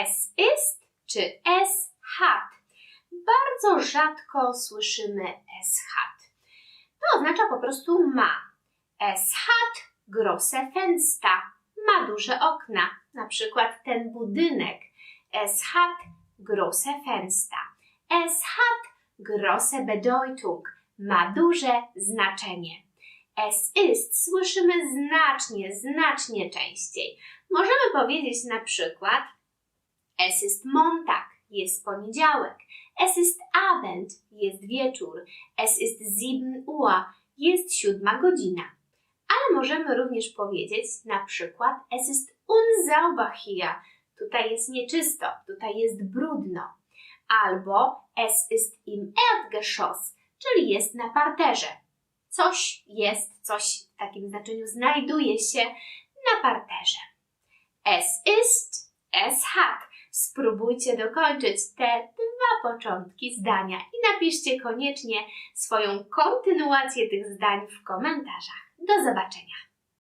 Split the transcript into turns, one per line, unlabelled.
Es ist czy es hat. Bardzo rzadko słyszymy es hat. To oznacza po prostu ma. Es hat große Fenster. Ma duże okna. Na przykład ten budynek. Es hat große Fenster. Es hat große Bedeutung. Ma duże znaczenie. Es ist słyszymy znacznie, znacznie częściej. Możemy powiedzieć na przykład Es ist Montag, jest poniedziałek. Es ist Abend, jest wieczór. Es ist sieben Uhr, jest siódma godzina. Ale możemy również powiedzieć na przykład Es ist unsauber hier, tutaj jest nieczysto, tutaj jest brudno. Albo Es ist im Erdgeschoss, czyli jest na parterze. Coś jest, coś w takim znaczeniu znajduje się na parterze. Es ist. Spróbujcie dokończyć te dwa początki zdania i napiszcie koniecznie swoją kontynuację tych zdań w komentarzach. Do zobaczenia!